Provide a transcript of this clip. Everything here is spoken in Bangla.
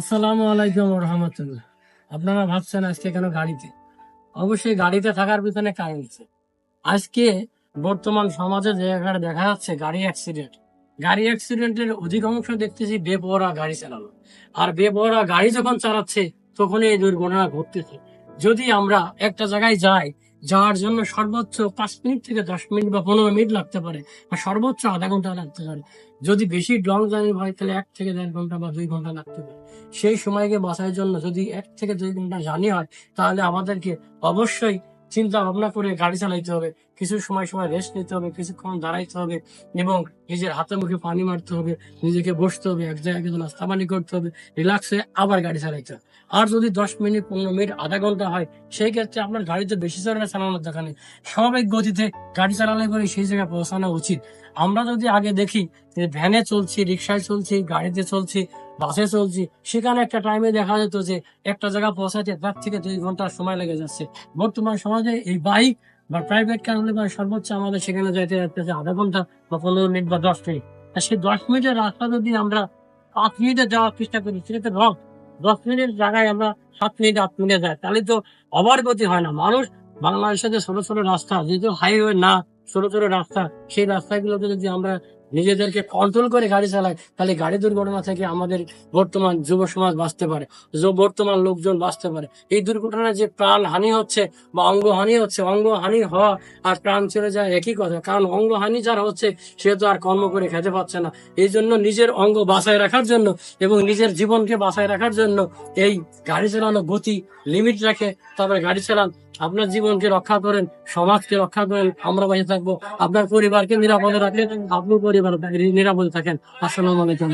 আসসালামু আলাইকুম রহমতুল্লাহ। আপনারা ভাবছেন আজকে কেন গাড়িতে? অবশ্যই গাড়িতে থাকার পিছনে কারণ আছে। আজকে বর্তমান সমাজে যে দেখা যাচ্ছে গাড়ি অ্যাক্সিডেন্ট গাড়ি অ্যাক্সিডেন্টের অধিকাংশ দেখতেছি বেপরোয়া গাড়ি চালানো। আর বেপরোয়া গাড়ি যখন চালাচ্ছে, তখনই এই দুর্ঘটনা ঘটতেছে। যদি আমরা একটা জায়গায় যাই যাওয়ার জন্য সর্বোচ্চ পাঁচ মিনিট থেকে দশ মিনিট বা পনেরো মিনিট লাগতে পারে বা সর্বোচ্চ আধা ঘণ্টা লাগতে পারে। যদি বেশি লং জার্নি হয়, তাহলে এক থেকে দেড় ঘণ্টা বা দুই ঘণ্টা লাগতে পারে। সেই সময়কে বাঁচার জন্য যদি এক থেকে দুই ঘণ্টা জার্নি হয়, তাহলে আমাদেরকে অবশ্যই চিন্তা ভাবনা করে গাড়ি চালাইতে হবে, কিছু সময় সময় রেস্ট নিতে হবে, কিছুক্ষণ দাঁড়াইতে হবে এবং নিজের হাতে মুখে পানি মারতে হবে, নিজেকে বসতে হবে, এক জায়গায় কিছু নাস্তা পানি করতে হবে রিল্যাক্স হয়ে আবার গাড়ি চালাইতে হবে। আর যদি দশ মিনিট, পনেরো মিনিট, আধা ঘণ্টা হয়, সেই ক্ষেত্রে আপনার গাড়িতে বেশি চালানো চালানোর দরকার নেই। স্বাভাবিক গতিতে গাড়ি চালালে করে সেই জায়গায় পৌঁছানো উচিত। আমরা যদি আগে দেখি যে ভ্যানে চলছি রিক্সায় চলছি, গাড়িতে চলছি বাসে চলছি। সেখানে একটা টাইমে দেখা যেত যে একটা জায়গা পৌঁছাতে তার থেকে দুই ঘণ্টা সময় লেগে যাচ্ছে। বর্তমান সমাজে এই বাইক বা প্রাইভেট কার হলে বা সর্বোচ্চ আমাদের সেখানে যাইতে যাচ্ছে আধা ঘণ্টা বা পনেরো মিনিট বা দশ মিনিট। সেই দশ মিনিটের রাস্তা যদি আমরা পাঁচ মিনিটে যাওয়ার চেষ্টা করি, সেটা তো রং। দশ মিনিটের জায়গায় আমরা সাত মিনিট, আট মিনিটে যাই, তাহলে তো অবার গতি হয় না। মানুষ বাংলাদেশের যে ছোট ছোট রাস্তা, যেহেতু হাইওয়ে না ছোট ছোট রাস্তা, সেই রাস্তাগুলোতে যদি আমরা নিজেদেরকে কন্ট্রোল করে গাড়ি চালাই, তাহলে গাড়ি দুর্ঘটনা থেকে আমাদের বর্তমান যুব সমাজ বাঁচতে পারে বর্তমান লোকজন বাঁচতে পারে। এই দুর্ঘটনায় যে প্রাণ হানি হচ্ছে বা অঙ্গ হানি হচ্ছে, অঙ্গ হানি হওয়া আর প্রাণ চলে যায় একই কথা, কারণ অঙ্গ হানি যারা হচ্ছে, সে তো আর কর্ম করে খেতে পারছে না। এই জন্য নিজের অঙ্গ বাঁচায় রাখার জন্য এবং নিজের জীবনকে বাঁচায় রাখার জন্য এই গাড়ি চালানো গতি লিমিট রাখে তারপরে গাড়ি চালান। আপনার জীবনকে রক্ষা করেন, সমাজকে রক্ষা করেন, আমরা বেঁচে থাকব। আপনার পরিবারকে নিরাপদে রাখেন আপনার পরিবার নিরাপদে থাকেন। আসসালামু আলাইকুম।